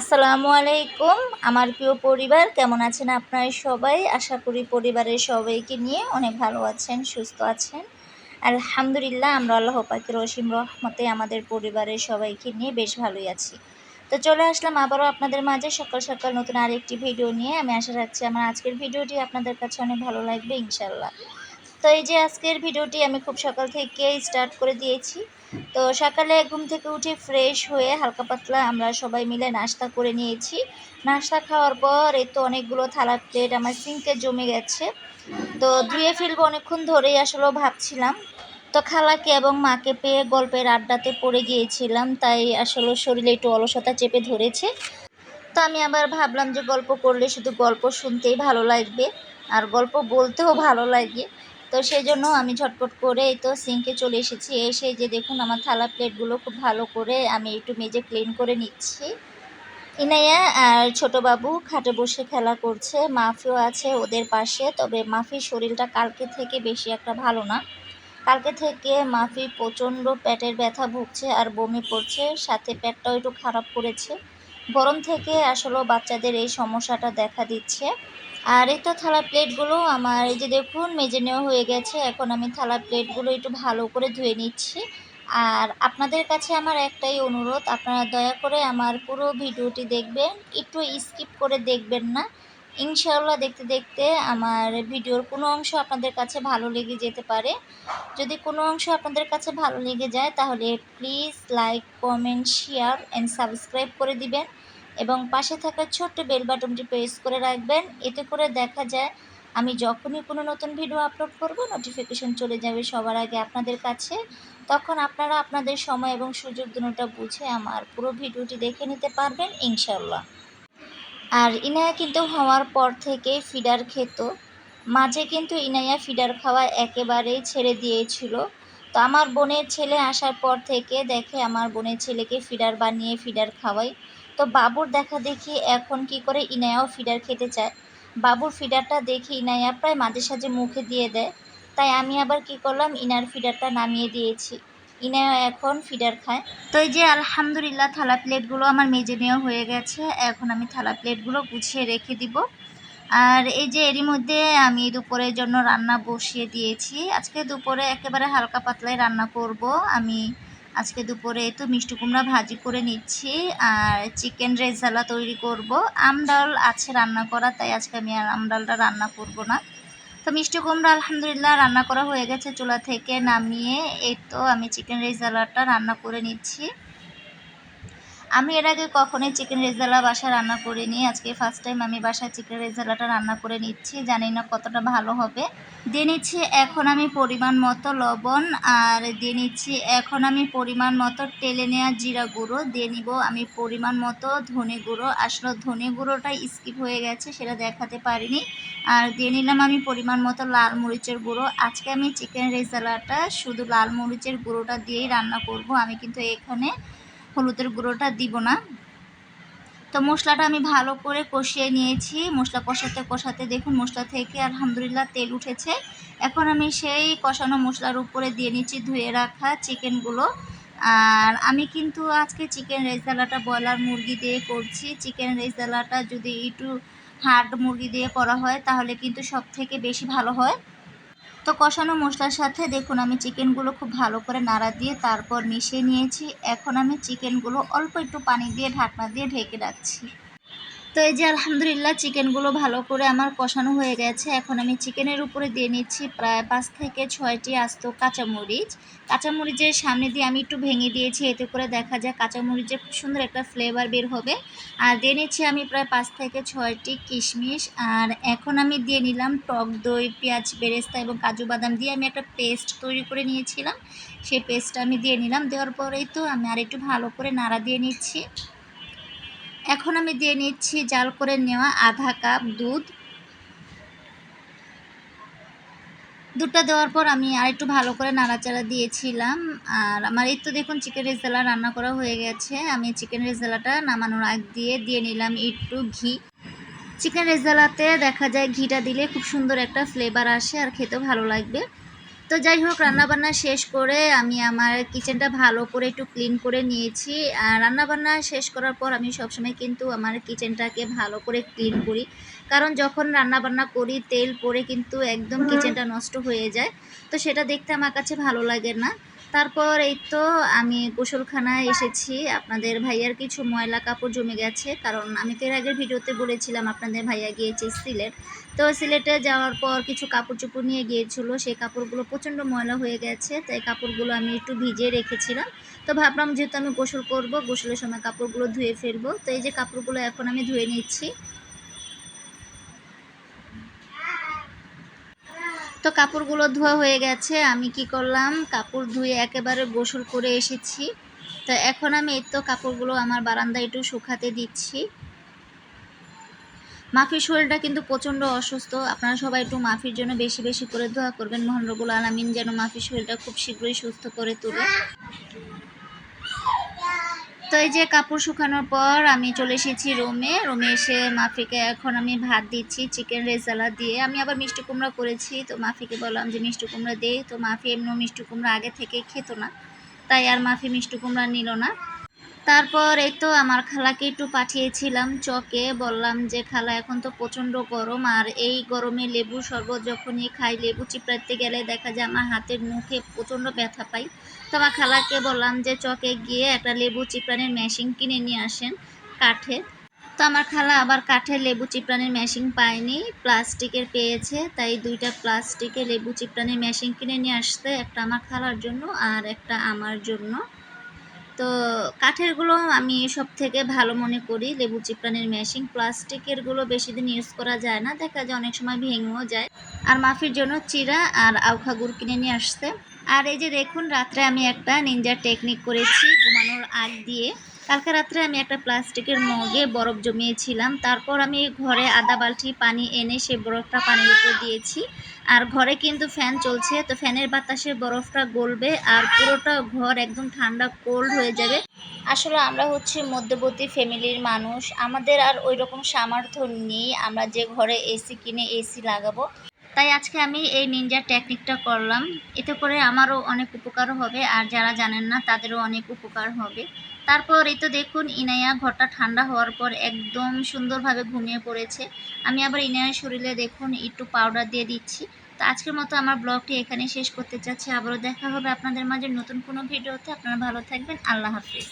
আসসালামু আলাইকুম। আমার প্রিয় পরিবার, কেমন আছেন আপনারা সবাই? আশা করি পরিবারের সবাইকে নিয়ে অনেক ভালো আছেন, সুস্থ আছেন। আলহামদুলিল্লাহ, আমরা আল্লাহ পাখির রসিম রহমতে আমাদের পরিবারের সবাইকে নিয়ে বেশ ভালোই আছি। তো চলে আসলাম আবারও আপনাদের মাঝে সকাল সকাল নতুন আরেকটি ভিডিও নিয়ে। আমি আশা রাখছি আমার আজকের ভিডিওটি আপনাদের কাছে অনেক ভালো লাগবে ইনশাল্লাহ তো এই যে আজকের ভিডিওটি আমি খুব সকাল থেকে স্টার্ট করে দিয়েছি। তো সকালে ঘুম থেকে উঠে ফ্রেশ হয়ে হালকা পাতলা আমরা সবাই মিলে নাস্তা করে নিয়েছি। নাস্তা খাওয়ার পর এই তো অনেকগুলো থালা প্লেট আমার সিঙ্কে জমে গেছে। তো ধুয়ে ফেলব অনেকক্ষণ ধরেই আসলে ভাবছিলাম। তো খালাকে এবং মাকে পেয়ে গল্পের আড্ডাতে পড়ে গিয়েছিলাম, তাই আসলে শরীরে একটু অলসতা চেপে ধরেছে। তো আমি আবার ভাবলাম যে গল্প করলে শুধু গল্প শুনতেই ভালো লাগবে, আর গল্প বলতেও ভালো লাগে। তো সেই জন্য আমি ঝটপট করে এই তো সিঙ্কে চলে এসেছি। এসে যে দেখুন আমার থালা প্লেটগুলো খুব ভালো করে আমি একটু মেজে ক্লিন করে নিচ্ছি। ইনাইয়া আর ছোট বাবু খাটে বসে খেলা করছে, মাফিও আছে ওদের পাশে, তবে মাফির শরীরটা কালকে থেকে বেশি একটা ভালো না। কালকে থেকে মাফি প্রচণ্ড পেটের ব্যথা ভুগছে আর বমি পড়ছে সাথে পেটটাও একটু খারাপ করেছে। গরম থেকে আসলে বাচ্চাদের এই সমস্যাটা দেখা দিচ্ছে। আর এই তো থালা প্লেটগুলো আমার এই যে দেখুন মেজে নেওয়া হয়ে গেছে। এখন আমি থালা প্লেটগুলো একটু ভালো করে ধুয়ে নিচ্ছি। আর আপনাদের কাছে আমার একটাই অনুরোধ, আপনারা দয়া করে আমার পুরো ভিডিওটি দেখবেন, একটু স্কিপ করে দেখবেন না। ইনশাল্লাহ দেখতে দেখতে আমার ভিডিওর কোনো অংশ আপনাদের কাছে ভালো লেগে যেতে পারে। যদি কোনো অংশ আপনাদের কাছে ভালো লেগে যায়, তাহলে please like comment share and subscribe করে দিবেন। এবং পাশে থাকা ছোট্ট বেল বাটনটি প্রেস করে রাখবেন। এতে করে দেখা যায়, আমি যখনই কোনো নতুন ভিডিও আপলোড করব নোটিফিকেশন চলে যাবে সবার আগে আপনাদের কাছে। তখন আপনারা আপনাদের সময় এবং সুযোগ দুটোটা বুঝে আমার পুরো ভিডিওটি দেখে নিতে পারবেন ইনশাল্লাহ আর ইনায়া কিন্তু হওয়ার পর থেকে ফিডার খেত। মাঝে কিন্তু ইনায়া ফিডার খাওয়া একেবারেই ছেড়ে দিয়েছিল। তো আমার বোনের ছেলে আসার পর থেকে দেখে আমার বোনের ছেলেকে ফিডার বানিয়ে ফিডার খাওয়াই। তো বাবুর দেখা দেখি এখন কি করে ইনায়াও ফিডার খেতে চায়। বাবুর ফিডারটা দেখি ইনায়া প্রায় মাঝে সাঝে মুখে দিয়ে দেয়। তাই আমি আবার কি করলাম, ইনার ফিডারটা নামিয়ে দিয়েছি। ইনায়া এখন ফিডার খায়। তো এই যে আলহামদুলিল্লাহ থালা প্লেটগুলো আমার মেজে নেওয়া হয়ে গেছে, এখন আমি থালা প্লেটগুলো গুছিয়ে রেখে দিব। আর এই যে এরই মধ্যে আমি দুপুরের জন্য রান্না বসিয়ে দিয়েছি। আজকে দুপুরে একেবারে হালকা পাতলায় রান্না করব আমি। আজকে দুপুরে তো মিষ্টি কুমড়া ভাজি করে নিচ্ছি, আর চিকেন রেজালা তৈরি করব। আম ডাল আছে রান্না করা, তাই আজকে আমি আর আম ডালটা রান্না করব না। তো মিষ্টি কুমড়া আলহামদুলিল্লাহ রান্না করা হয়ে গেছে চুলা থেকে নামিয়ে, এই তো আমি চিকেন রেজালাটা রান্না করে নিচ্ছি। আমি এর আগে কখনোই চিকেন রেজালা বাসা রান্না করিনি। আজকে ফার্স্ট টাইম আমি বাসায় চিকেন রেজালাটা রান্না করে নিচ্ছি। জানি না কতটা ভালো হবে। দিয়ে নিচ্ছি এখন আমি পরিমাণ মতো লবণ আর দিয়ে নিচ্ছি এখন আমি পরিমাণ মতো টেলে নেওয়া জিরা গুঁড়ো। দিয়ে নিব আমি পরিমাণ মতো ধনে গুঁড়ো। আসলে ধনে গুঁড়োটা স্কিপ হয়ে গেছে, সেটা দেখাতে পারিনি। আর দিয়ে নিলাম আমি পরিমাণ মতো লাল মরিচের গুঁড়ো। আজকে আমি চিকেন রেজালাটা শুধু লাল মরিচের গুঁড়োটা দিয়েই রান্না করব। আমি কিন্তু এখানে হলুদের গুঁড়োটা দিব না। তো মশলাটা আমি ভালো করে কষিয়ে নিয়েছি। মশলা কষাতে কষাতে দেখুন মশলা থেকে আলহামদুলিল্লাহ তেল উঠেছে। এখন আমি সেই কষানো মশলার উপরে দিয়ে নিচ্ছি ধুয়ে রাখা চিকেনগুলো। আর আমি কিন্তু আজকে চিকেন রেজালাটা ব্রয়লার মুরগি দিয়ে করছি। চিকেন রেজালাটা যদি একটু হার্ড মুরগি দিয়ে করা হয়, তাহলে কিন্তু সব থেকে বেশি ভালো হয়। তো কষানো মশলার সাথে দেখুন, আমি চিকেনগুলো খুব ভালো করে নাড়া দিয়ে তারপর মিশিয়ে নিয়েছি। এখন আমি চিকেনগুলো অল্প একটু পানি দিয়ে ঢাকনা দিয়ে ঢেকে রাখছি। তো এই যে আলহামদুলিল্লাহ চিকেনগুলো ভালো করে আমার কষানো হয়ে গেছে। এখন আমি চিকেনের উপরে দিয়ে নিচ্ছি প্রায় পাঁচ থেকে ছয়টি আস্ত কাঁচামরিচ। কাঁচামরিচের সামনে দিয়ে আমি একটু ভেঙে দিয়েছি, এতে করে দেখা যায় কাঁচামরিচের খুব সুন্দর একটা ফ্লেভার বের হবে। আর দিয়ে নিচ্ছি আমি প্রায় পাঁচ থেকে ছয়টি কিশমিশ। আর এখন আমি দিয়ে নিলাম টক দই, পেঁয়াজ, বেরেস্তা এবং কাজু বাদাম দিয়ে আমি একটা পেস্ট তৈরি করে নিয়েছিলাম। সেই পেস্টটা আমি দিয়ে নিলাম। দেওয়ার পরেই তো আমি আর একটু ভালো করে নাড়া দিয়ে নিচ্ছি। এখন আমি দিয়ে নিচ্ছি জাল করে নেওয়া আধা কাপ দুধ। দুধটা দেওয়ার পর আমি আর একটু ভালো করে নাড়াচাড়া দিয়েছিলাম। আর আমার এই তো দেখুন চিকেন রেজালা রান্না করা হয়ে গেছে। আমি চিকেন রেজালাটা নামানোর আগ দিয়ে দিয়ে নিলাম একটু ঘি। চিকেন রেজালাতে দেখা যায় ঘিটা দিলে খুব সুন্দর একটা ফ্লেভার আসে আর খেতেও ভালো লাগবে। তো যাই হোক, রান্নাবান্না শেষ করে আমি আমার কিচেনটা ভালো করে একটু ক্লিন করে নিয়েছি। আর রান্নাবান্না শেষ করার পর আমি সবসময় কিন্তু আমার কিচেনটাকে ভালো করে ক্লিন করি। কারণ যখন রান্নাবান্না করি, তেল পরে কিন্তু একদম কিচেনটা নষ্ট হয়ে যায়। তো সেটা দেখতে আমার কাছে ভালো লাগে না। তারপর এই তো আমি গোসলখানায় এসেছি। আপনাদের ভাইয়ার কিছু ময়লা কাপড় জমে গেছে, কারণ আমি তো এর আগের ভিডিওতে বলেছিলাম আপনাদের ভাইয়া গিয়েছে সিলেট। তো সিলেটে যাওয়ার পর কিছু কাপড় চোপড় নিয়ে গিয়েছিল, সেই কাপড়গুলো প্রচণ্ড ময়লা হয়ে গেছে, তাই কাপড়গুলো আমি একটু ভিজিয়ে রেখেছিলাম। তো ভাবলাম যেহেতু আমি গোসল করব, গোসলের সময় কাপড়গুলো ধুয়ে ফেলব, তো এই যে কাপড়গুলো এখন আমি ধুয়ে নিচ্ছি। তো কাপড়গুলো ধোয়া হয়ে গেছে, আমি কি করলাম, কাপড় ধুয়ে একেবারে গোসল করে এসেছি। তো এখন আমি এই তো কাপড়গুলো আমার বারান্দায় একটু শুকাতে দিচ্ছি। মাফির শরীরটা কিন্তু প্রচণ্ড অসুস্থ, আপনারা সবাই একটু মাফির জন্য বেশি বেশি করে ধোয়া করবেন। মোহন রবুল আলমিন যেন মাফির শরীরটা খুব শীঘ্রই সুস্থ করে তোলে। তো এই যে কাপড় শুকানোর পর আমি চলে এসেছি রুমে। রুমে এসে মাফিকে এখন আমি ভাত দিচ্ছি, চিকেন রেজালা দিয়ে। আমি আবার মিষ্টি কুমড়া করেছি, তো মাফিকে বললাম যে মিষ্টি কুমড়া দেই তো মাফি এমনি মিষ্টি কুমড়া আগে থেকে খেত না, তাই আর মাফি মিষ্টি কুমড়া নিল না। তারপর এই তো আমার খালাকে একটু পাঠিয়েছিলাম চকে, বললাম যে, খালা, এখন তো প্রচণ্ড গরম আর এই গরমে লেবু শরবত যখনই খাই, লেবু চিপড়াতে গেলে দেখা যায় আমার হাতের মুখে প্রচণ্ড ব্যথা পাই। তো আমার খালাকে বললাম যে, চকে গিয়ে একটা লেবু চিপড়ানোর মেশিন কিনে নিয়ে আসেন কাঠে। তো আমার খালা আবার কাঠের লেবু চিপড়ানোর মেশিন পায়নি, প্লাস্টিকের পেয়েছে, তাই দুইটা প্লাস্টিকের লেবু চিপড়ানোর মেশিন কিনে নিয়ে আসতে, একটা আমার খালার জন্য আর একটা আমার জন্য। তো কাঠেরগুলো আমি সব থেকে ভালো মনে করি, লেবু চিপড়ানির মেশিন প্লাস্টিকেরগুলো বেশি দিন ইউজ করা যায় না, দেখা যায় অনেক সময় ভেঙেও যায়। আর মাফির জন্য চিরা আর আউখা গুড় কিনে নিয়ে আসতে আর এই যে দেখুন, রাত্রে আমি একটা নিনজার টেকনিক করেছি, ঘুমানোর আগ দিয়ে। কালকে রাত্রে আমি একটা প্লাস্টিকের মগে বরফ জমিয়েছিলাম। তারপর আমি ঘরে আদা বালতি, পানি এনে সেই বরফটা পানির উপর দিয়েছি। আর ঘরে কিন্তু ফ্যান চলছে, তো ফ্যানের বাতাসে বরফটা গলবে আর পুরোটা ঘর একদম ঠান্ডা কোল্ড হয়ে যাবে। আসলে আমরা হচ্ছে মধ্যবর্তী ফ্যামিলির মানুষ। আমাদের আর ওই রকম সামর্থ্য নেই, আমরা যে ঘরে এসি কিনে এসি লাগাবো। তাই আজকে আমি এই নিনজার টেকনিকটা করলাম। এতে করে আমারও অনেক উপকার হবে, আর যারা জানেন না, তাদেরও অনেক উপকার হবে। তারপর এই তো দেখুন ইনায়া ঘরটা ঠান্ডা হওয়ার পর একদম সুন্দরভাবে ঘুমিয়ে পড়েছে। আমি আবার ইনায়ার শরীরে দেখুন একটু পাউডার দিয়ে দিচ্ছি। তো আজকের মতো আমার ব্লগটি এখানে শেষ করতে চাচ্ছি। আবারও দেখা হবে আপনাদের মাঝে নতুন কোনো ভিডিওতে। আপনারা ভালো থাকবেন। আল্লাহ হাফিজ।